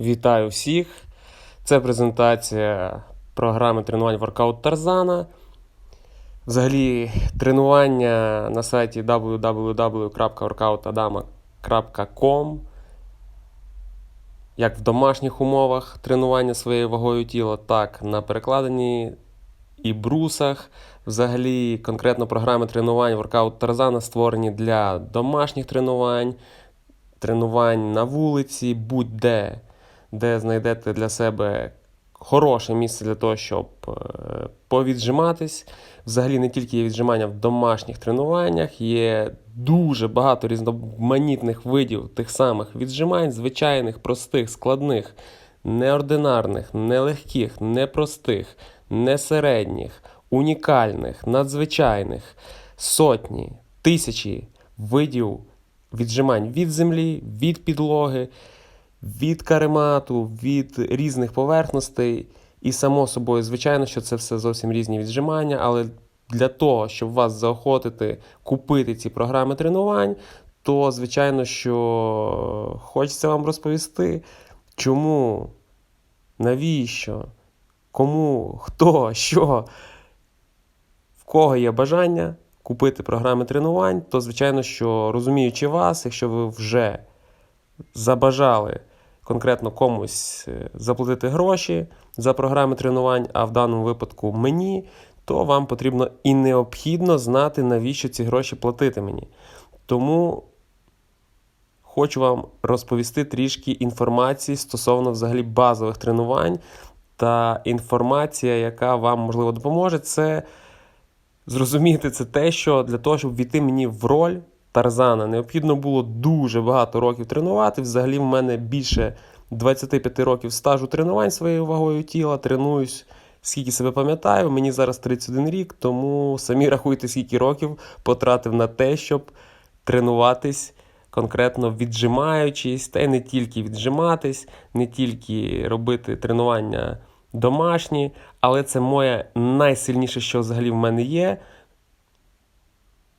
Вітаю всіх! Це презентація програми тренувань Workout Тарзана. Взагалі, тренування на сайті www.workoutadama.com як в домашніх умовах тренування своєю вагою тіла, так на перекладенні і брусах. Взагалі, конкретно програми тренувань Workout Тарзана створені для домашніх тренувань, тренувань на вулиці, будь-де, де знайдете для себе хороше місце для того, щоб е, повіджиматись. Взагалі не тільки є віджимання в домашніх тренуваннях, є дуже багато різноманітних видів тих самих віджимань, звичайних, простих, складних, неординарних, нелегких, непростих, несередніх, унікальних, надзвичайних, сотні, тисячі видів віджимань від землі, від підлоги, від каремату, від різних поверхностей. І само собою, звичайно, що це все зовсім різні віджимання, але для того, щоб вас заохотити купити ці програми тренувань, то звичайно, що хочеться вам розповісти, чому, навіщо, кому, хто, що, в кого є бажання купити програми тренувань, то звичайно, що розуміючи вас, якщо ви вже забажали конкретно комусь е, заплатити гроші за програми тренувань, а в даному випадку мені, то вам потрібно і необхідно знати, навіщо ці гроші платити мені. Тому хочу вам розповісти трішки інформації стосовно взагалі базових тренувань. Та інформація, яка вам можливо допоможе, це зрозуміти це те, що для того, щоб війти мені в роль Тарзана, необхідно було дуже багато років тренувати. Взагалі, в мене більше 25 років стажу тренувань своєю вагою тіла. Тренуюсь, скільки себе пам'ятаю. Мені зараз 31 рік, тому самі рахуйте, скільки років потратив на те, щоб тренуватись. Конкретно віджимаючись, та й не тільки віджиматись, не тільки робити тренування домашні, але це моє найсильніше, що взагалі в мене є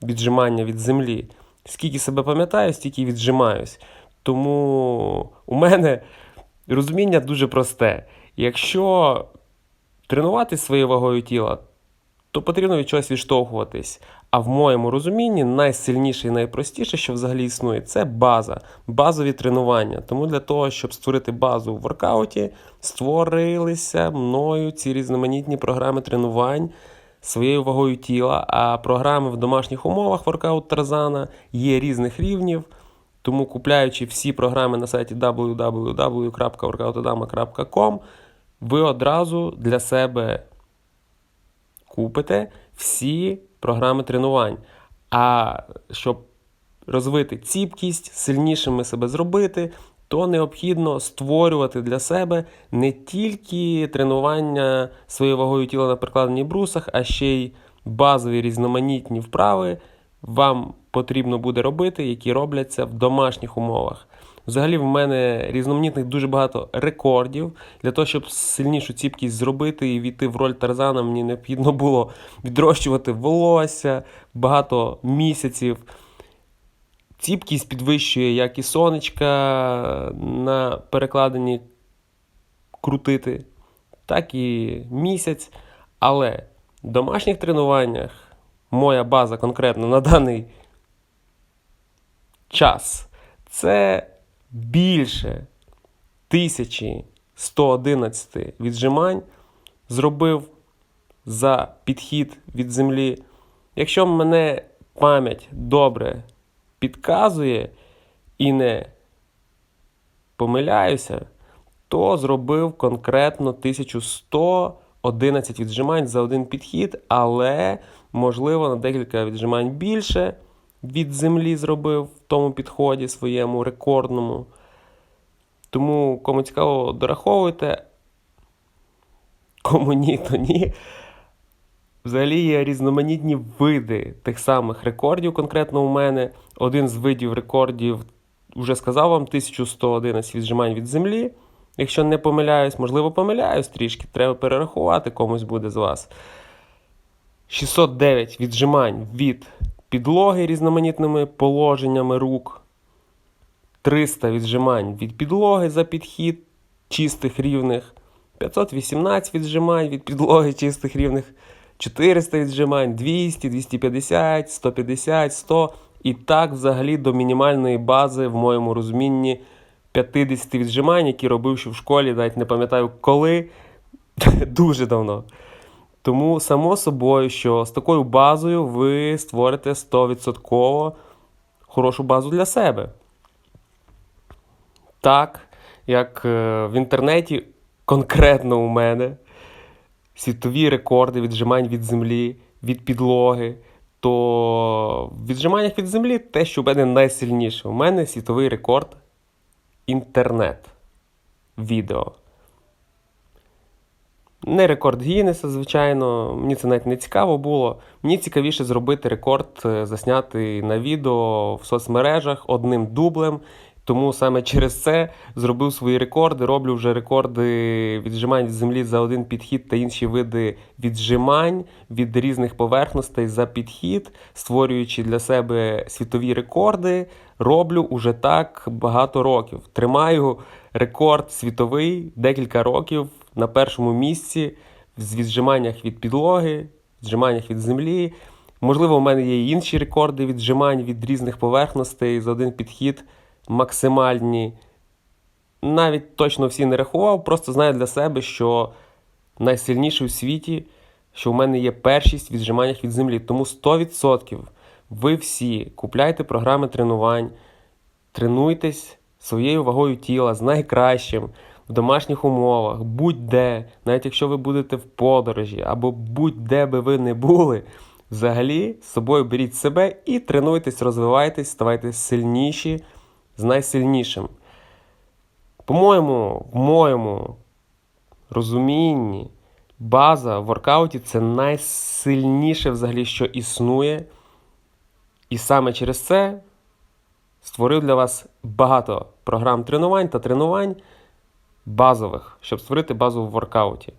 віджимання від землі. Скільки себе пам'ятаю, стільки віджимаюсь. Тому у мене розуміння дуже просте. Якщо тренувати своєю вагою тіла, то потрібно від чогось відштовхуватись. А в моєму розумінні найсильніше і найпростіше, що взагалі існує, це база, базові тренування. Тому для того, щоб створити базу в воркауті, створилися мною ці різноманітні програми тренувань своєю вагою тіла. А програми в домашніх умовах воркаут Тарзана є різних рівнів. Тому, купляючи всі програми на сайті www.workoutadama.com, ви одразу для себе купите всі програми тренувань. А щоб розвити ціпкість, сильнішими себе зробити, то необхідно створювати для себе не тільки тренування своєю вагою тіла на прикладенні брусах, а ще й базові різноманітні вправи вам потрібно буде робити, які робляться в домашніх умовах. Взагалі, в мене різноманітних дуже багато рекордів. Для того, щоб сильнішу ціпкість зробити і війти в роль Тарзана, мені необхідно було відрощувати волосся багато місяців. Ціпкість підвищує як і сонечка на перекладенні крутити, так і місяць. Але в домашніх тренуваннях моя база конкретно на даний час це більше 1111 віджимань зробив за підхід від землі. Якщо мене пам'ять добре підказує і не помиляюся, то зробив конкретно 1111 віджимань за один підхід, але, можливо, на декілька віджимань більше від землі зробив в тому підході своєму рекордному. Тому, кому цікаво, дораховуйте. Кому ні, то ні. Взагалі є різноманітні види тих самих рекордів, конкретно у мене. Один з видів рекордів, вже сказав вам, 1111 віджимань від землі. Якщо не помиляюсь, можливо, помиляюсь трішки, треба перерахувати комусь буде з вас. 609 віджимань від підлоги різноманітними положеннями рук. 300 віджимань від підлоги за підхід чистих рівних, 518 віджимань від підлоги чистих рівних, 400 віджимань, 200, 250, 150, 100. І так взагалі до мінімальної бази в моєму розумінні 50 віджимань, які робив ще в школі, навіть не пам'ятаю коли, дуже давно. Тому, само собою, що з такою базою ви створите 100% хорошу базу для себе. Так, як е, в інтернеті, конкретно у мене, світові рекорди віджимань від землі, від підлоги, то в віджиманнях від землі те, що в мене найсильніше. У мене світовий рекорд інтернет. Відео. Не рекорд Гіннеса, звичайно, мені це навіть не цікаво було. Мені цікавіше зробити рекорд, е, засняти на відео в соцмережах одним дублем. Тому саме через це зробив свої рекорди. Роблю вже рекорди віджимань від землі за один підхід та інші види віджимань від різних поверхностей за підхід, створюючи для себе світові рекорди. Роблю уже так багато років. Тримаю рекорд світовий декілька років на першому місці з віджиманнях від підлоги, віджиманнях від землі. Можливо, у мене є інші рекорди віджимань від різних поверхностей за один підхід максимальні. Навіть точно всі не рахував, просто знаю для себе, що найсильніший у світі, що в мене є першість в віджиманнях від землі. Тому 100% ви всі купляйте програми тренувань, тренуйтесь своєю вагою тіла з найкращим в домашніх умовах, будь-де, навіть якщо ви будете в подорожі або будь-де би ви не були. Взагалі, з собою беріть себе і тренуйтесь, розвивайтесь, ставайте сильніші з найсильнішим. По-моєму, в моєму розумінні, база в воркауті це найсильніше взагалі, що існує. І саме через це створив для вас багато програм тренувань та тренувань базових, щоб створити базу в воркауті.